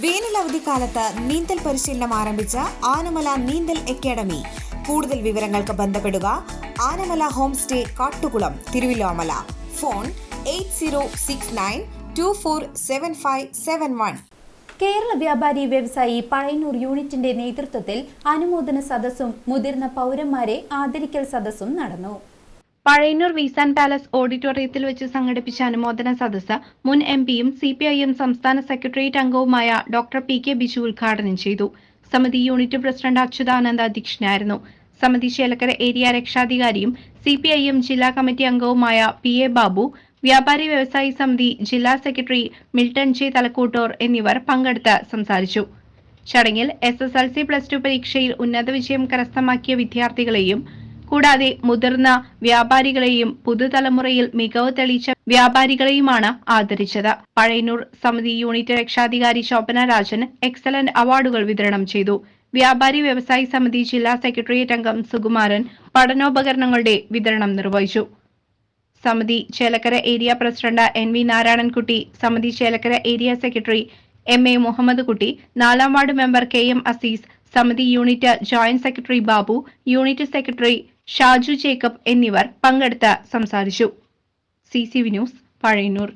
വേനൽ അവധിക്കാലത്ത് നീന്തൽ പരിശീലനം ആരംഭിച്ച ആനമല നീന്തൽ അക്കാദമി. കൂടുതൽ വിവരങ്ങൾക്ക് ബന്ധപ്പെടുക Anamala home stay Kattukulam Thiruvillwamala. Phone eight zero six nine two four seven five seven one. Kerala വ്യാപാരി വ്യവസായി പഴയന്നൂർ യൂണിറ്റിന്റെ നേതൃത്വത്തിൽ അനുമോദന സദസ്സും മുതിർന്ന പൗരന്മാരെ ആദരിക്കൽ സദസ്സും നടന്നു. പഴയന്നൂർ വീസാൻ പാലസ് ഓഡിറ്റോറിയത്തിൽ വെച്ച് സംഘടിപ്പിച്ച അനുമോദന സദസ്സ് മുൻ എം പിയും സി പി ഐ എം സംസ്ഥാന സെക്രട്ടേറിയറ്റ് അംഗവുമായ ഡോക്ടർ പി കെ ബിജു ഉദ്ഘാടനം ചെയ്തു. സമിതി യൂണിറ്റ് പ്രസിഡന്റ് അച്യുതാനന്ദ അധ്യക്ഷനായിരുന്നു. സമിതി ചേലക്കര ഏരിയ രക്ഷാധികാരിയും സി പി ഐ എം ജില്ലാ കമ്മിറ്റി അംഗവുമായ പി എ ബാബു വ്യാപാരി വ്യവസായി സമിതി ജില്ലാ സെക്രട്ടറി മിൽട്ടൺ ജെ തലക്കൂട്ടോർ എന്നിവർ പങ്കെടുത്ത് സംസാരിച്ചു. ചടങ്ങിൽ S S L C plus two പരീക്ഷയിൽ ഉന്നത വിജയം കരസ്ഥമാക്കിയ വിദ്യാർത്ഥികളെയും കൂടാതെ മുതിർന്ന വ്യാപാരികളെയും പുതുതലമുറയിൽ മികവ് തെളിയിച്ച വ്യാപാരികളെയുമാണ് ആദരിച്ചത്. പഴയന്നൂർ സമിതി യൂണിറ്റ് രക്ഷാധികാരി ശോഭന രാജൻ എക്സലന്റ് അവാർഡുകൾ വിതരണം ചെയ്തു. വ്യാപാരി വ്യവസായി സമിതി ജില്ലാ സെക്രട്ടേറിയറ്റ് അംഗം സുകുമാരൻ പഠനോപകരണങ്ങളുടെ വിതരണം നിർവഹിച്ചു. സമിതി Chelakkara area president N V Narayanankutty സമിതി Chelakkara area secretary M A Muhammad Kutty നാലാം ward member K M Azeez സമിതി unit joint secretary Babu unit secretary Shaju Jacob എന്നിവർ പങ്കെടുത്ത് സംസാരിച്ചു. C C V news Pazhayannur.